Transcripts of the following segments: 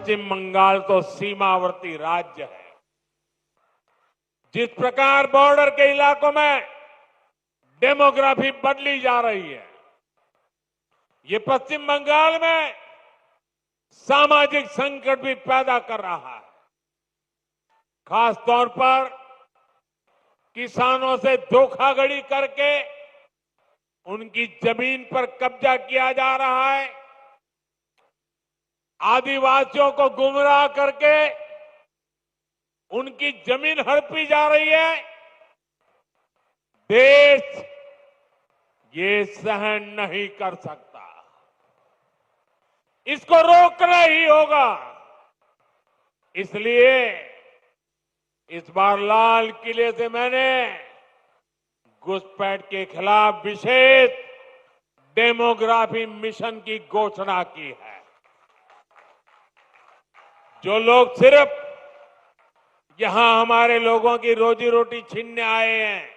पश्चिम बंगाल तो सीमावर्ती राज्य है। जिस प्रकार बॉर्डर के इलाकों में डेमोग्राफी बदली जा रही है, ये पश्चिम बंगाल में सामाजिक संकट भी पैदा कर रहा है। खास तौर पर किसानों से धोखाधड़ी करके उनकी ज़मीन पर कब्जा किया जा रहा है। आदिवासियों को गुमराह करके उनकी ज़मीन हड़पी जा रही है। देश ये सहन नहीं कर सकता। इसको रोकना ही होगा। इसलिए इस बार लाल किले से मैंने घुसपैठ के खिलाफ विशेष डेमोग्राफी मिशन की घोषणा की है। जो लोग सिर्फ़ यहाँ हमारे लोगों की रोजी रोटी छीनने आए हैं,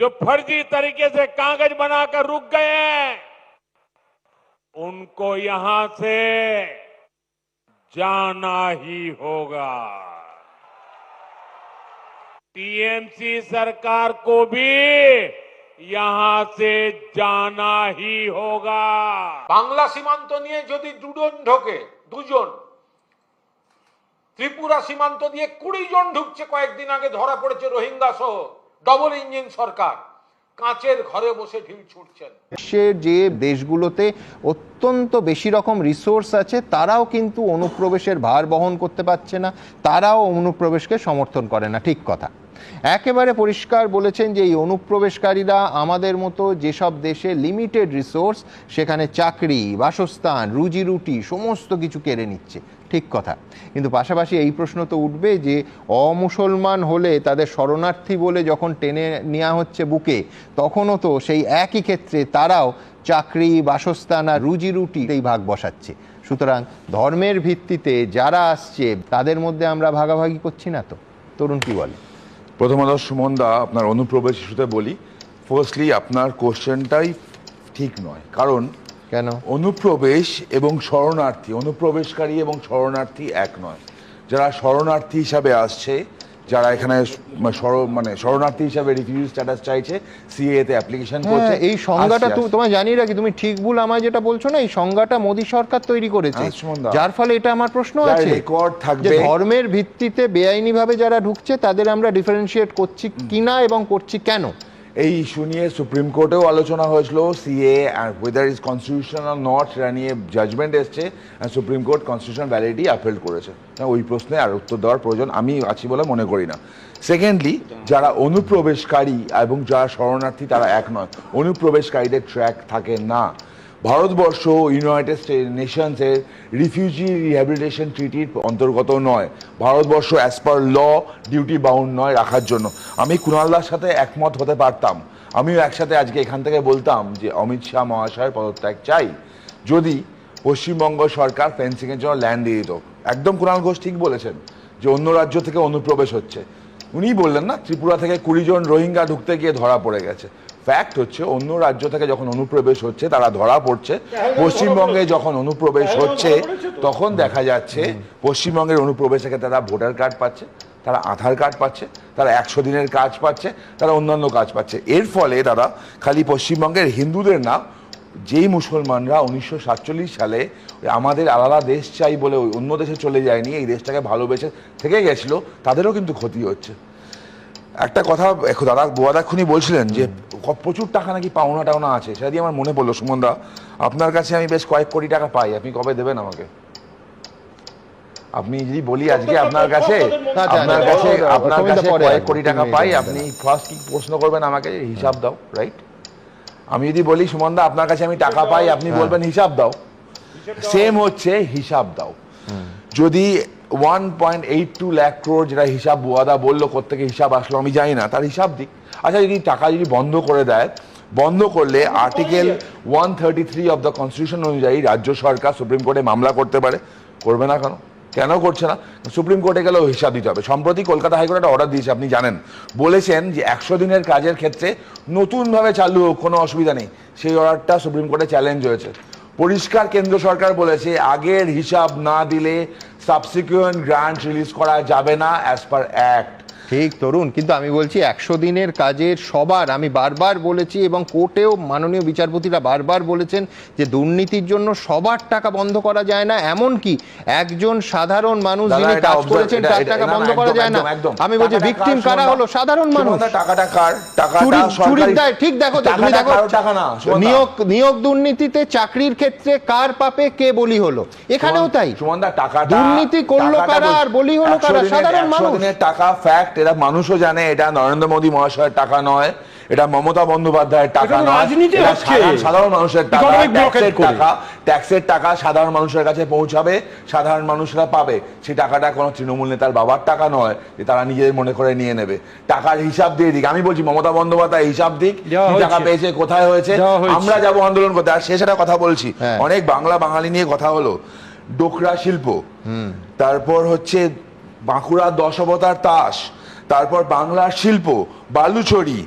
जो फर्जी तरीके से कागज़ बनाकर रुक गए हैं, उनको यहाँ से जाना ही होगा। टीएमसी सरकार को भी यहां से जाना ही होगा বাংলা সীমান্ত নিয়ে যদি দুজন ঢোকে দুজন ত্রিপুরা সীমান্ত দিয়ে কুড়ি জন ঢুকছে কয়েকদিন আগে ধরা পড়েছে রোহিঙ্গা সহ ডবল ইঞ্জিন সরকার কাঁচের ঘরে বসে ঢিল ছুটছেন বিশ্বের যে দেশগুলোতে অত্যন্ত বেশি রকম রিসোর্স আছে তারাও কিন্তু অনুপ্রবেশের ভার বহন করতে পারছে না তারাও অনুপ্রবেশকে সমর্থন করে না ঠিক কথা একেবারে পরিষ্কার বলেছেন যে এই অনুপ্রবেশকারীরা আমাদের মতো যেসব দেশে লিমিটেড রিসোর্স সেখানে চাকরি, বাসস্থান, রুজি রুটি, সমস্ত কিছু কেড়ে নিচ্ছে। ঠিক কথা। কিন্তু পাশাপাশি এই প্রশ্ন তো উঠবে যে অমুসলমান হলে তাদের শরণার্থী বলে যখন টেনে নেওয়া হচ্ছে বুকে, তখনও তো সেই একই ক্ষেত্রে তারাও চাকরি, বাসস্থান আর রুজি রুটি এই ভাগ বসাচ্ছে। সুতরাং ধর্মের ভিত্তিতে যারা আসছে, তাদের মধ্যে আমরা ভাগাভাগি করছি না তো? তরুণ কি বলে? প্রথমত সুমন দা আপনার অনুপ্রবেশ ইস্যুতে বলি ফার্স্টলি আপনার কোশ্চেনটাই ঠিক নয়। কারণ কেন? অনুপ্রবেশ এবং শরণার্থী অনুপ্রবেশকারী এবং শরণার্থী এক নয়। যারা শরণার্থী হিসাবে আসছে যারা এখানে মানে শরণার্থী হিসাবে রিফিউজি স্ট্যাটাস চাইছে সিএ তে অ্যাপ্লিকেশন করছে এই সংজ্ঞাটা তুমি তোমায় জানি রাখি তুমি ঠিক ভুল আমায় যেটা বলছো না এই সংজ্ঞাটা মোদী সরকার তৈরি করেছে। হ্যাঁ, যার ফলে এটা আমার প্রশ্ন আছে। রেকর্ড থাকবে। ধর্মের ভিত্তিতে বেআইনি ভাবে যারা ঢুকছে তাদের আমরা ডিফারেন্সিয়েট করছি কিনা এবং করছি কেন? এই ইস্যু নিয়ে সুপ্রিম কোর্টেও আলোচনা হয়েছিল। সিএ আর weather is constitution R not সেটা নিয়ে জাজমেন্ট এসছে supreme court constitution validity upheld করেছে। ওই প্রশ্নে আর উত্তর দেওয়ার প্রয়োজন আমি আছি বলে মনে করি না। সেকেন্ডলি যারা অনুপ্রবেশকারী এবং যারা শরণার্থী তারা এক নয়। অনুপ্রবেশকারীদের ট্র্যাক থাকে না। ভারতবর্ষ ইউনাইটেড স্টেট নেশনসের রিফিউজি রিহ্যাবিলিটেশন ট্রিটির অন্তর্গত নয়। Bharatvarsha as per law duty bound নয় রাখার জন্য। আমি কুণালদার সাথে একমত হতে পারতাম। আমিও একসাথে আজকে এখান থেকে বলতাম যে অমিত শাহ মহাশয়ের পদত্যাগ চাই। যদি পশ্চিমবঙ্গ সরকার ফেন্সিংয়ের জন্য ল্যান্ড দিয়ে দিত। একদম কুণাল ঘোষ ঠিক বলেছেন যে অন্য রাজ্য থেকে অনুপ্রবেশ হচ্ছে। উনিই বললেন না, ত্রিপুরা থেকে কুড়ি জন রোহিঙ্গা ঢুকতে গিয়ে ধরা পড়ে গেছে। ফ্যাক্ট হচ্ছে অন্য রাজ্য থেকে যখন অনুপ্রবেশ হচ্ছে তারা ধরা পড়ছে। পশ্চিমবঙ্গে যখন অনুপ্রবেশ হচ্ছে তখন দেখা যাচ্ছে পশ্চিমবঙ্গের অনুপ্রবেশের ক্ষেত্রে তারা ভোটার কার্ড পাচ্ছে তারা আধার কার্ড পাচ্ছে তারা একশো দিনের কাজ পাচ্ছে তারা অন্যান্য কাজ পাচ্ছে। এর ফলে তারা খালি পশ্চিমবঙ্গের হিন্দুদের না যেই মুসলমানরা উনিশশো সাতচল্লিশ সালে আমাদের আলাদা দেশ চাই বলে ওই অন্য দেশে চলে যায়নি এই দেশটাকে ভালোবেসে থেকে গেছিল তাদেরও কিন্তু ক্ষতি হচ্ছে। একটা কথা এখন দাদা বোয়াদাক্ষণি বলছিলেন যে প্রচুর টাকা নাকি পাওনা টাওনা আছে সেটা দিয়ে আমার মনে পড়ল সুমনদা আপনার কাছে আমি বেশ কয়েক কোটি টাকা পাই আপনি কবে দেবেন আমাকে? আপনি যদি বলি আজকে আপনার কাছে আপনার কাছে আপনার কাছে কয়েক কোটি টাকা পাই আপনি ফার্স্ট কি প্রশ্ন করবেন আমাকে হিসাব দাও রাইট আমি যদি বলি সুমনদা আপনার কাছে আমি টাকা পাই আপনি বলবেন হিসাব দাও। সেম হচ্ছে হিসাব দাও। যদি one point eight two lakh crore যেটা হিসাব বুয়াদা বলল কোথেকে হিসাব আসলো আমি জানি না, তার হিসাব দিক। আচ্ছা যদি টাকা যদি বন্ধ করে দেয়, বন্ধ করলে article one thirty three of the constitution অনুযায়ী রাজ্য সরকার সুপ্রিম কোর্টে মামলা করতে পারে। করবে না কেন? কেন করছে না? সুপ্রিম কোর্টে গেলেও হিসাব দিতে হবে। সম্প্রতি কলকাতা হাইকোর্ট একটা অর্ডার দিয়েছে, আপনি জানেন। বলেছেন যে একশো দিনের কাজের ক্ষেত্রে নতুনভাবে চালু হোক, কোনো অসুবিধা নেই। সেই অর্ডারটা সুপ্রিম কোর্টে চ্যালেঞ্জ হয়েছে। পরিষ্কার কেন্দ্র সরকার বলেছে, আগের হিসাব না দিলে সাবসিকুয়েন্ট গ্রান্ট রিলিজ করা যাবে না অ্যাজ পার অ্যাক্ট ঠিক তরুণ কিন্তু আমি বলছি একশো দিনের কাজের সবার আমি বারবার বলেছি এবং কোর্টেও মাননীয় বিচারপতিরা বারবার বলেছেন যে দুর্নীতির জন্য সবার টাকা বন্ধ করা যায় না এমন কি একজন সাধারণ মানুষ যিনি কাজ করেছেন তার টাকা বন্ধ করা যায় না। আমি বলছি ভিকটিম কারা হলো? সাধারণ মানুষ। টাকাটা কার? টাকাটা চুরি চুরির দায় ঠিক দেখো তুমি দেখো টাকা না নিয়োগ নিয়োগ দুর্নীতিতে চাকরির ক্ষেত্রে কার পাপে কে বলি হলো? এখানেও তাই। সুমনদা টাকাটা দুর্নীতি করল কারা আর বলি হলো কারা? সাধারণ মানুষ। টাকা ফ্যাক্ট এটা মানুষও জানে এটা নরেন্দ্র মোদী মহাশয়ের টাকা নয় এটা মমতা বন্দ্যোপাধ্যায়ের টাকা নয়। সাধারণ- মানুষের টাকা ট্যাক্সের টাকা ট্যাক্সের টাকা সাধারণ মানুষের কাছে পৌঁছাবে সাধারণ মানুষরা পাবে। সেই টাকাটা কোনো তৃণমূল নেতার বাবার টাকা নয় যে তারা নিজেদের মনে করে নিয়ে নেবে। টাকার হিসাব দিয়ে দিক। আমি বলছি মমতা বন্দ্যোপাধ্যায় হিসাব দিক টাকা পেয়েছে কোথায় হয়েছে আমরা যাব আন্দোলন করতে। আর শেষ একটা কথা বলছি। হ্যাঁ। অনেক বাংলা বাঙালি নিয়ে কথা হলো। ডোকরা শিল্প তারপর হচ্ছে বাঁকুড়ার দশ অবতার তাস। তারপর বাংলার শিল্প, বালুচরি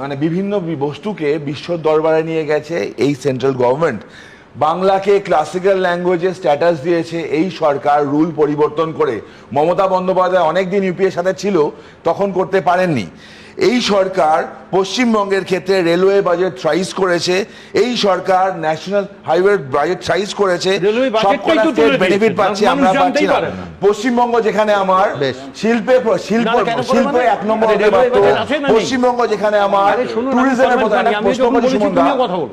মানে বিভিন্ন বস্তুকে বিশ্ব দরবারে নিয়ে গেছে এই সেন্ট্রাল গভর্নমেন্ট। বাংলাকে ক্লাসিক্যাল ল্যাঙ্গুয়েজে স্ট্যাটাস দিয়েছে এই সরকার রুল পরিবর্তন করে। মমতা বন্দ্যোপাধ্যায় অনেকদিন ইউপিএর সাথে ছিল, তখন করতে পারেননি। এই সরকার পশ্চিমবঙ্গের ক্ষেত্রে রেলওয়ে বাজেট থ্রাইস করেছে এই সরকার ন্যাশনাল হাইওয়ে বাজেট থ্রাইস করেছে রেলওয়ে বাজেটটাই তো তুলে বেনিফিট পাচ্ছি আমরা পাচ্ছি না। পশ্চিমবঙ্গ যেখানে আমার শিল্পে শিল্প শিল্পে মানে? এক নম্বর? পশ্চিমবঙ্গ যেখানে আমার ট্যুরিজমের প্রধান।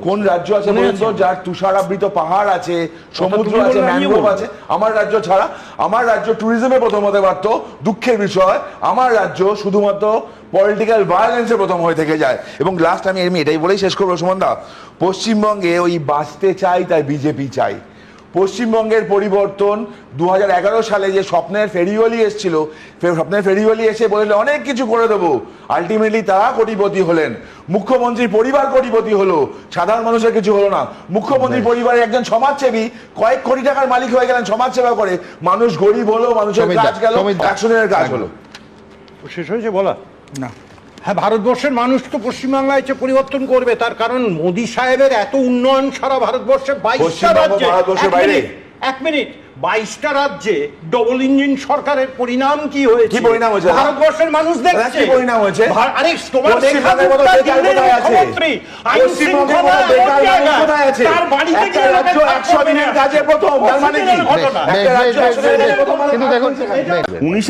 কোন রাজ্য আছে যার তুষারাবৃত পাহাড় আছে সমুদ্র আছে ম্যানগ্রোভ আছে আমার রাজ্য ছাড়া আমার রাজ্য ট্যুরিজমে প্রথম হতে পারতো দুঃখের বিষয় আমার রাজ্য শুধুমাত্র পলিটিক্যাল ভায়োলেন্সে প্রথম হয়ে থেকে যায়। এবং লাস্ট আমি এমনি এটাই বলেই শেষ করব সুমনদা। পশ্চিমবঙ্গে ওই বাঁচতে চাই তাই বিজেপি চাই। পশ্চিমবঙ্গের পরিবর্তন দু সালে যে স্বপ্নের ফেরিওয়ালি এসেছিল স্বপ্নের ফেরিওয়ালি এসে বললে অনেক কিছু করে দেবো। আলটিমেটলি তারা কোটিপতি হলেন। মুখ্যমন্ত্রী পরিবার কোটিপতি হলো। সাধারণ মানুষের কিছু হলো না। মুখ্যমন্ত্রী পরিবারের একজন সমাজসেবী কয়েক কোটি টাকার মালিক হয়ে গেলেন সমাজসেবা করে। মানুষ গরিব হলো মানুষের কাজ গেল একশো দিনের কাজ হলো। শেষ হয়েছে? বলা। না। হ্যাঁ ভারতবর্ষের মানুষ তো পশ্চিমবাংলায় এসে পরিবর্তন করবে। তার কারণ মোদী সাহেবের এত উন্নয়ন সারা ভারতবর্ষে বাইশটা রাজ্যে। এক মিনিট। বাইশটা রাজ্যে ডবল ইঞ্জিন সরকারের পরিণাম কি হয়েছে কি পরিণাম হয়েছে? ভারতবর্ষের মানুষ দেখছে কি পরিণাম হয়েছে? আরে তোমার? তার বাড়িতে গিয়ে রাজ্য লোকের একশো থাকবে দিনের কাজে প্রথম, তার মানে কি? কিন্তু দেখুন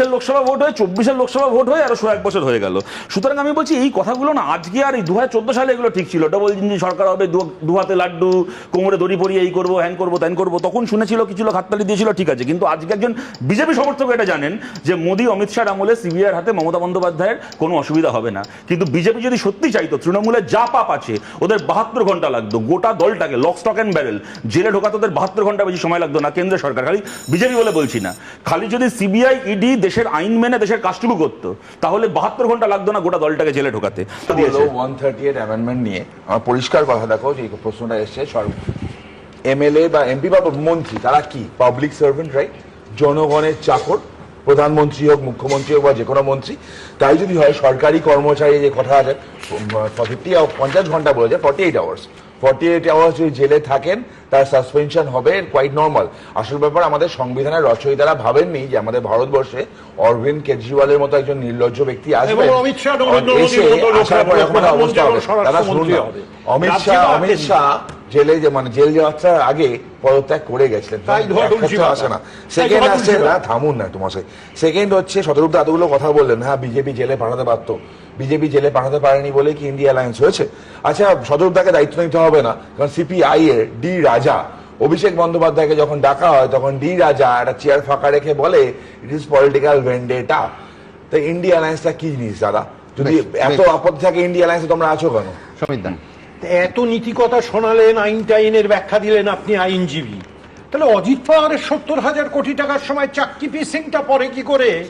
লোকসভা ভোট হয়ে চব্বিশের লোকসভা ভোট হয়ে আরও এক বছর হয়ে গেল সুতরাং আমি বলছি এই কথাগুলো না আজকে আর এই দু হাজার চোদ্দ সালে এগুলো ঠিক ছিল ডবল ইঞ্জিন সরকার হবে দু- দু হাতে লাড্ডু কোমরে দড়ি পরিয়ে এই করব হ্যাং করব ত্যান করব তখন শুনেছিল কিছু লোক হাততালি দিয়েছিল ঠিক আছে। কিন্তু আজকে একজন বিজেপি সমর্থক এটা জানেন যে মোদী অমিত শাহ আমলে সিবিআইয়ের হাতে মমতা বন্দ্যোপাধ্যায়ের কোনো অসুবিধা হবে না। কিন্তু বিজেপি যদি সত্যি চাইতো তৃণমূলের যা পাপ আছে ওদের বাহাত্তর ঘণ্টা লাগতো। গোটা দলটাকে লক স্টক অ্যান্ড ব্যারেল জেলে ঢোকাতে ওদের বাহাত্তর ঘণ্টা বেশি সময় লাগতো না কেন্দ্র সরকার। খালি বিজেপি বলে বলছি না। খালি যদি সিবিআই ইডি দেশের আইন মেনে দেশের কাজটুকু করতো তাহলে বাহাত্তর ঘণ্টা লাগতো না গোটা দলটাকে জেলে ঢোকাতে। ওয়ান থার্টি এইট অ্যামেন্ডমেন্ট নিয়ে। আমার পরিষ্কার কথা দেখো যে প্রশ্নটা এসছে এমএলএ বা এমপি বা মন্ত্রী তারা কি? পাবলিক সার্ভেন্ট রাইট জনগণের চাকর প্রধানমন্ত্রী হোক মুখ্যমন্ত্রী হোক বা যে কোনো মন্ত্রী। তাই যদি হয় সরকারি কর্মচারী যে কথা আছে ফিফটি পঞ্চাশ ঘণ্টা বলেছে forty eight hours forty eight hours যদি জেলে থাকেন তার সাসপেনশন হবে কোয়াইট নর্মাল আসল ব্যাপার আমাদের সংবিধানের রচয়িতারা ভাবেননি যে আমাদের ভারতবর্ষে অরবিন্দ কেজরিওয়ালের মতো একজন নির্লজ্জ ব্যক্তি আসবে অমিত শাহ, অমিত শাহ জেলে যে মানে জেল যাত্রার আগে পদত্যাগ করে গেছিলেন। আসে না। সেকেন্ড আসছে না থামুন না তোমার সেকেন্ড হচ্ছে শতরূপ এতগুলো কথা বললেন হ্যাঁ বিজেপি জেলে পাঠাতে পারতো। বিজেপি জেলে পাঠাতে পারেনি বলে কি ইন্ডিয়া অ্যালায়েন্স হয়েছে? আচ্ছা শতরূপদাকে দায়িত্ব নিতে হবে না কারণ সিপিআই এর ডি রাজা অভিষেক বন্দ্যোপাধ্যায়কে যখন ডাকা হয় তখন ডি রাজা একটা চেয়ার ফাঁকা রেখে বলে ইট ইজ পলিটিক্যাল ভেন্ডেটা তো ইন্ডিয়া অ্যালায়েন্সটা কি জিনিস দাদা? যদি এত। আপত্তি থাকে ইন্ডিয়া অ্যালায়েন্সে তোমরা আছো কেন? সমিত এত নীতিকথা শোনালেন, আইন টাইনের ব্যাখ্যা দিলেন আপনি আইনজীবী। তাহলে অজিত পাওয়ারের সত্তর হাজার কোটি টাকার সময় চাকরি পিসিংটা পরে কি করে?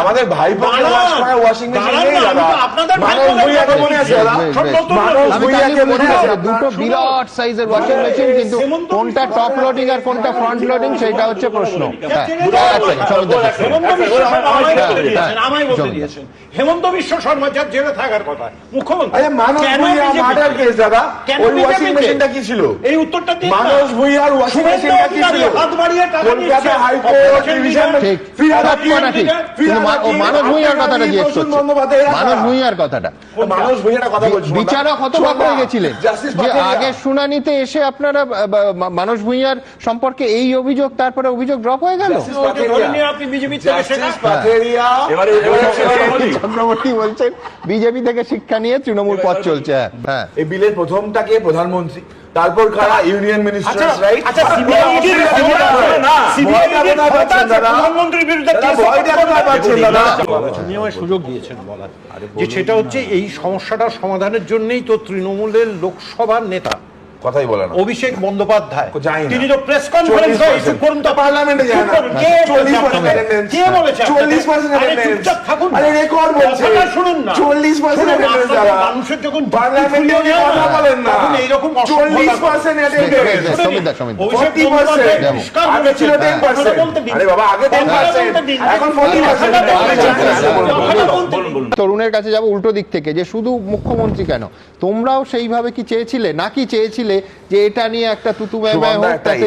আমাদের মনে মনে বুঝতে আছে? পারছি, আপনার? দুটো বিরাট সাইজের ওয়াশিং মেশিন কিন্তু হেমন্ত কোনটা বিশ্ব টপ লোডিং আর কোনটা ফ্রন্ট লোডিং সেটা হচ্ছে প্রশ্ন। হ্যাঁ। হেমন্ত বিশ্ব শর্মা হ্যাঁ, হ্যাঁ, হেমন্ত বিশ্ব শর্মা যার জেলে থাকার কথা। মুখ্যমন্ত্রী আরে মানস কেন ভুঁইয়া BJP? মার্ডার কেস দাদা? কেন ওই BJP ওয়াশিং তে? মেশিনটা কি ছিল? এই উত্তরটা। মানস ভুঁইয়ার ওয়াশিং মেশিনটা কি ছিল? হাত বাড়িয়ে টাকা মানস ভূঁইয়ার কথাটা জিজ্ঞেস করছে মানস ভূঁইয়ার কথাটা। মানুষ ভুঁইয়াটা কথা বলছি বিচারক হতবাক হয়ে গেছিলেন যে আগের শুনানিতে এসে আপনারা বা- বা- মানস ভূঁইয়ার সম্পর্কে এই অভিযোগ তারপরে অভিযোগ ড্রপ হয়ে গেল। চক্রবর্তী বলছেন বিজেপি থেকে শিক্ষা নিয়ে তৃণমূল পথ চলছে। হ্যাঁ, হ্যাঁ। এই বিলের প্রথমটাকে প্রধানমন্ত্রী। তারপর কারা? ইউনিয়ন মিনিস্টার্স আচ্ছা, রাইট CBI র না, CBI র কোথায় ক্ষমতা পাচ্ছেন দাদা? প্রধানমন্ত্রীর বিরুদ্ধে দাদা, কেস পাচ্ছেন দাদা আপনি আমায় সুযোগ দিয়েছেন বলার যে সেটা হচ্ছে এই সমস্যাটা সমাধানের জন্যই তো তৃণমূলের লোকসভার নেতা কথাই বলে না অভিষেক বন্দ্যোপাধ্যায় তিনি তো প্রেস কনফারেন্স 40% করুন তো পার্লামেন্টে যায় না। কে বলেছে 40% আপনাকে? কে বলেছে 40% আরে attendance। থাকুন আরে record বলছে। শুনুন না 40% শুনুন, attendance মানুষের যখন পার্লামেন্টে কথা বলেন না। তখন এইরকম অসভ্যতা 40% করে। attendance। বেশ, বেশ, সমিত দা, সমিত দা। অভিষেক 40% বন্দ্যোপাধ্যায় যাব। পরিষ্কার আগে ছিল 10%। কথাটা বলতে দিন। আরে বাবা, আগে 10%, এখন 40% কথাটা বলতে দিন। বলুন, বলুন। কথাটা বলতে দিন। তরুণের কাছে যাব উল্টো দিক থেকে যে শুধু মুখ্যমন্ত্রী কেন তোমরাও সেইভাবে কি চেয়েছিলে নাকি চেয়েছিলে যে এটা নিয়ে একটা তুতু ম্যায় হোক তাতে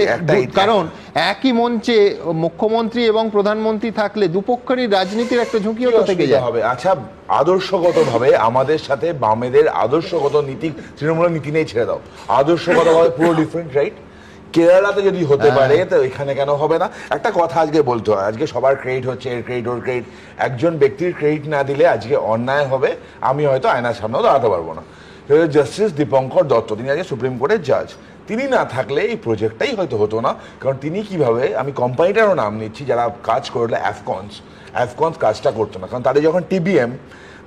কারণ একই মঞ্চে মুখ্যমন্ত্রী এবং প্রধানমন্ত্রী থাকলে দুপক্ষেরই রাজনীতির একটা ঝুঁকিও তো থেকে যায়। হবে। আচ্ছা আদর্শগতভাবে আমাদের সাথে বামেদের আদর্শগত নীতি তৃণমূলের নীতি নেই ছেড়ে দাও। আদর্শগতভাবে পুরো ডিফারেন্ট রাইট কেরালাতে যদি হতে পারে তো এখানে কেন হবে না? একটা কথা আজকে বলতে হয় আজকে সবার ক্রেডিট হচ্ছে এর ক্রেডিট ওর ক্রেডিট একজন ব্যক্তির ক্রেডিট না দিলে আজকে অন্যায় হবে আমি হয়তো আয়নার সামনেও দাঁড়াতে পারব না। জাস্টিস দীপঙ্কর দত্ত তিনি আজকে সুপ্রিম কোর্টের জাজ তিনি না থাকলে এই প্রজেক্টটাই হয়তো হতো না। কারণ তিনি কীভাবে, আমি কোম্পানিটারও নাম নিচ্ছি, যারা কাজ করলে অ্যাফকনস অ্যাফকনস কাজটা করতো না। কারণ তাদের যখন টিবিএম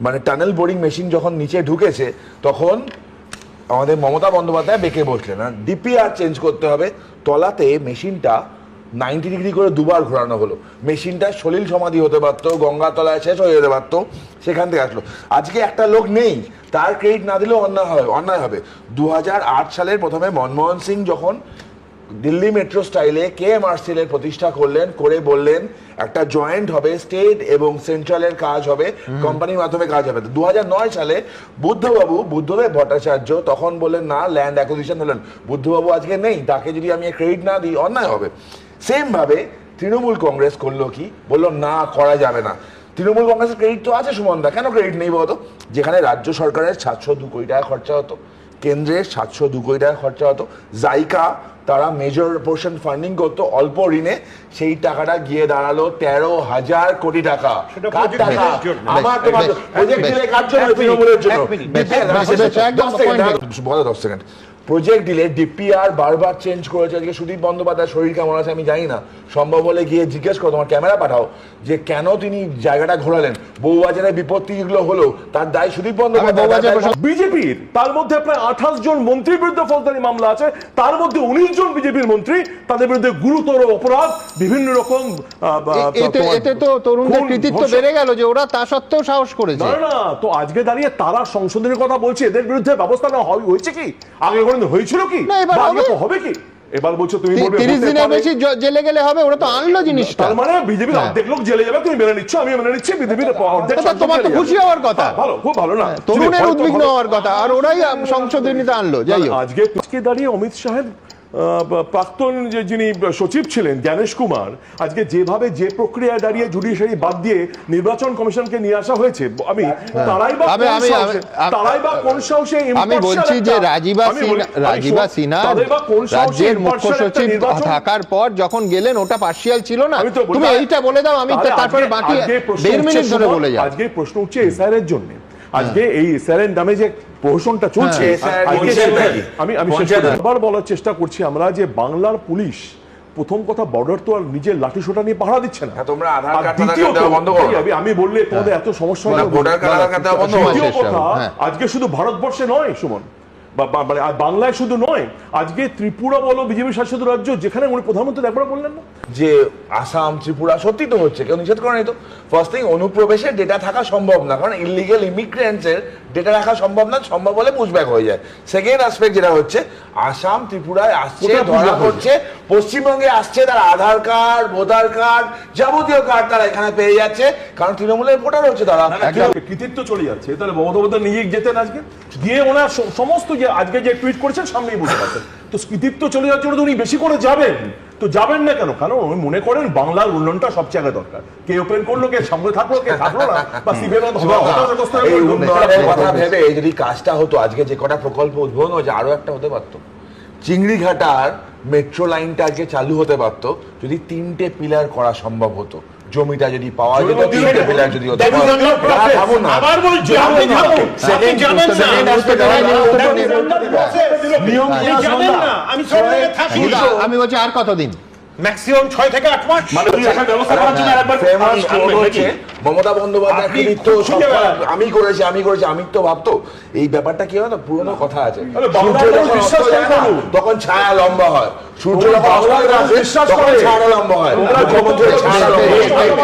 মানে টানেল বোরিং মেশিন যখন নিচে ঢুকেছে, তখন আমাদের মমতা বন্দ্যোপাধ্যায় বেঁকে বসলেন। আর ডিপিআর চেঞ্জ করতে হবে। তলাতে মেশিনটা নাইনটি ডিগ্রি করে দুবার ঘোরানো হলো। মেশিনটা সলিল সমাধি হতে পারতো গঙ্গার তলায় শেষ হয়ে যেতে পারতো, সেখান থেকে আসলো। আজকে একটা লোক নেই তার ক্রেডিট না দিলেও অন্যায় হবে অন্যায় হবে। দু সালের প্রথমে মনমোহন সিং যখন দিল্লি মেট্রো স্টাইলে কে এম আর এর প্রতিষ্ঠা করলেন করে বললেন একটা জয়েন্ট হবে স্টেট এবং সেন্ট্রালের কাজ হবে কোম্পানির মাধ্যমে কাজ হবে। দু সালে বুদ্ধবাবু বুদ্ধদেব ভট্টাচার্য তখন বললেন না ল্যান্ড অ্যাকুইজিশন হলেন। বুদ্ধবাবু আজকে নেই তাকে যদি আমি ক্রেডিট না দিই অন্যায় হবে। সেম ভাবে তৃণমূল কংগ্রেস করল কি? বলল না করা যাবে না। তৃণমূল কংগ্রেসের ক্রেডিট তো আছে সুমনদা কেন ক্রেডিট নেই বলতো? যেখানে রাজ্য সরকারের সাতশো দু কোটি টাকা খরচা হতো কেন্দ্রের সাতশো দু কোটি টাকা খরচা হতো জাইকা তারা মেজর পোর্শন ফান্ডিং করতো অল্প ঋণে সেই টাকাটা গিয়ে দাঁড়াল তেরো হাজার কোটি টাকা। আমার তোমার প্রজেক্ট দিলে কার জন্য তৃণমূলের জন্য? একদম দশ সেকেন্ড, প্রজেক্ট দিলে ডিপিআর বারবার চেঞ্জ করেছে। আজকে সুদীপ বন্দ্যোপাধ্যায় শরীর কেমন আছে আমি জানি না। সম্ভব হলে গিয়ে জিজ্ঞেস করো তোমার ক্যামেরা পাঠাও যে কেন তিনি জায়গাটা ঘোরালেন। বউবাজারে বিপত্তিগুলো হলো তার দায় সুদীপ বন্দ্যোপাধ্যায় বিজেপির। তার মধ্যে প্রায় আঠাশ জন মন্ত্রীর বিরুদ্ধে ফৌজদারি মামলা আছে। তার মধ্যে উনিশ জন বিজেপির মন্ত্রী। তাদের বিরুদ্ধে গুরুতর অপরাধ বিভিন্ন রকম এতে তো তরুণদের কৃতিত্ব বেড়ে গেল যে ওরা তা সত্ত্বেও সাহস করেছে। না না তো আজকে দাঁড়িয়ে তারা সংশোধনের কথা বলছে। এদের বিরুদ্ধে ব্যবস্থা নেওয়া হয়- হয়েছে কি? আগে কোনোদিন হয়েছিল কি? না, এবার হবে। কি? এবার বলছো তুমি বলবে তিরিশ দিনের বেশি জেলে গেলে হবে ওরা তো আনলো জিনিসটা। তার মানে বিজেপির হ্যাঁ। অর্ধেক লোক জেলে যাবে তুমি মেনে নিচ্ছ আমি মেনে নিচ্ছি বিজেপির অর্ধেক তোমার তো খুশি হওয়ার কথা। হ্যাঁ, ভালো খুব ভালো না। তরুণের উদ্বিগ্ন হওয়ার কথা আর ওরাই সংশোধনীতে আনলো যাই হোক। আজকে দাঁড়িয়ে অমিত শাহের প্রাক্তন যে যিনি সচিব ছিলেন জ্ঞানেশ কুমার আজকে যেভাবে যে প্রক্রিয়ায় দাঁড়িয়ে জুডিশিয়ারি বাদ দিয়ে নির্বাচন কমিশনকে নিয়ে আসা হয়েছে আমি তারাই বা আমি- আমি- তারাই বা কোন সাহসে আমি বলছি যে রাজীবা রাজীবা সিনহা রাজ্যের মুখ্য সচিব থাকার পর যখন গেলেন ওটা পার্সিয়াল ছিল না। তুমি এইটা বলে দাও আমি তারপরে বাকি দেড় মিনিট ধরে বলে যাও। আজকে প্রশ্ন উঠছে এসআর এর জন্য। আজকে এই এসআর এর নামে যে প্রহসনটা চলছে হ্যাঁ? আমি আমি। আবার বলার চেষ্টা করছি আমরা যে বাংলার পুলিশ প্রথম কথা বর্ডার তো আর নিজের লাঠি সোটা নিয়ে পাহারা দিচ্ছে না হ্যাঁ, তোমরা আধার কার্ড বন্ধ করো আমি- বললে তোমাদের এত সমস্যা হবে ভোটার কার্ড দেওয়া বন্ধ করো। দ্বিতীয় কথা হ্যাঁ। আজকে শুধু ভারতবর্ষে নয় সুমন মানে বাংলায় শুধু নয় আজকে ত্রিপুরা বলো বিজেপি শাসিত রাজ্য যেখানে উনি প্রধানমন্ত্রী একবার বললেন না? যে আসাম ত্রিপুরা সত্যি তো হচ্ছে কেউ নিষেধ করে নাই তো। ফার্স্ট থিং অনুপ্রবেশের ডেটা থাকা সম্ভব না কারণ ইলিগেল ইমিগ্রেন্টসের ডেটা রাখা সম্ভব না সম্ভব হলে পুশব্যাক হয়ে যায়। সেকেন্ড আসপেক্ট যেটা হচ্ছে আসাম ত্রিপুরায় আসছে ধরা পড়ছে পশ্চিমবঙ্গে আসছে তার আধার কার্ড ভোটার কার্ড যাবতীয় কার্ড তারা এখানে পেয়ে যাচ্ছে কারণ তৃণমূলের ভোটার হচ্ছে তারা। কৃতিত্ব চলে যাচ্ছে। তাহলে মমতা নিজে যেতেন আজকে? গিয়ে ওনার সমস্ত যে আজকে যে টুইট করেছেন সামনেই বুঝতে পারছেন তো কৃতিত্ব চলে ওটা তো উনি বেশি করে যাবেন। তো যাবেন না কেন? কারণ উনি মনে করেন বাংলার উন্নয়নটা সবচেয়ে আগে দরকার। কে ওপেন করল কে সামনে থাকল কে থাকল না বা হতাশাগ্রস্ত এই উন্নয়নের কথা ভেবে যদি কাজটা হতো আজকে যে কটা প্রকল্প উদ্বোধন হয়েছে আরও একটা হতে পারতো। চিংড়িঘাটার মেট্রো লাইনটা আজকে চালু হতে পারতো যদি তিনটে পিলার করা সম্ভব হতো। জমিটা যদি পাওয়া যেত তিনটে যদি হতো। আবার বলছি, থামুন আপনি না। আপনি জানেন না। নিয়ম আমি সরকারে থাকি। আমি বলছি আর কতদিন? ম্যাক্সিমাম ছয় থেকে আট মাস। মানে তুই আসার ব্যবস্থা করার জন্য আরেকবার ফেমাস কোড হচ্ছে মমতা বন্দ্যোপাধ্যায়। আমি করেছি আমি করেছি আমি তো ভাবতো এই ব্যাপারটা কি হয় না পুরনো কথা আছে। তখন ছায়া লম্বা হয়। সূর্য যখন অস্ত যায় বিশ্বাস তখন করে। ছায়া লম্বা হয়। তোমরা ছায়া লম্বা হয়।